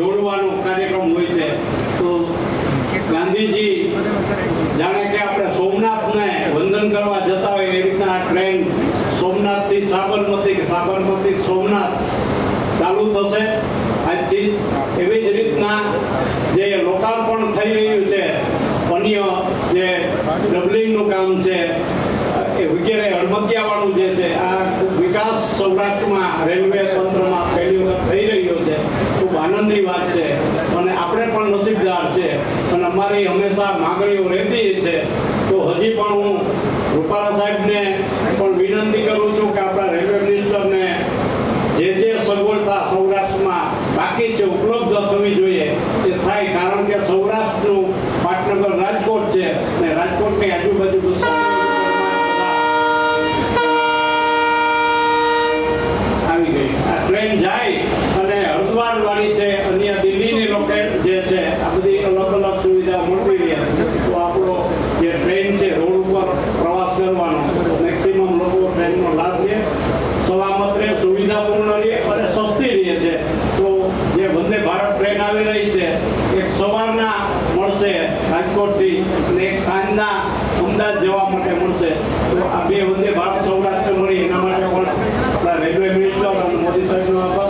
જોડવાનો કાર્યક્રમ હોય છે. તો ગાંધીજી જાણે કે આપણે સોમનાથને વંદન કરવા જતા હોય એ રીતના આ ટ્રેન સોમનાથથી સાબરમતી કે સાબરમતી સોમનાથ ચાલુ થશે આજથી એવી જ રીતના જે લોકાર્પણ થઈ રહ્યું છે અન્ય જે ડબલિંગનું કામ છે, એ વગેરે હળમતિયાવાળું જે છે, આ વિકાસ સૌરાષ્ટ્રમાં રેલવે તંત્રમાં પહેલી વખત થઈ રહ્યો છે ખૂબ આનંદની વાત છે અને આપણે પણ નસીબદાર છે અમારી હંમેશા માગણીઓ રહેતી છે. તો હજી પણ હું રૂપાલા સાહેબને પણ વિનંતી કરું છું કે આપણા રેલવે મિનિસ્ટરને જે જે સગવડતા સૌરાષ્ટ્રમાં બાકી છે, ઉપલબ્ધ થવી જોઈએ તે થાય કારણ કે સૌરાષ્ટ્રનું પાટનગર રાજકોટ છે અને રાજકોટની આજુબાજુ આવી ગઈ. આ ટ્રેન જાય અને હરદ્વાર વાળી છે, અન્ય દિલ્હીની લોકેટ જે છે આ બધી અલગ અલગ સુવિધા મળતી રહે તો આપણો જે ટ્રેન છે રોડ ઉપર પ્રવાસ કરવાનો મેક્સિમમ લોકો ટ્રેનનો લાભ લે સલામત રહે સુવિધાપૂર્ણ રહે અને સસ્તી રહે છે તો જે વંદે ભારત ટ્રેન આવી રહી છે. એક સવારના મળશે રાજકોટથી અને એક સાંજના અમદાવાદ જવા માટે મળશે. તો આ બે વંદે ભારત સૌરાષ્ટ્ર મળી. એના માટે પણ આપણા રેલવે મિનિસ્ટર અને મોદી સાહેબનો આભાર.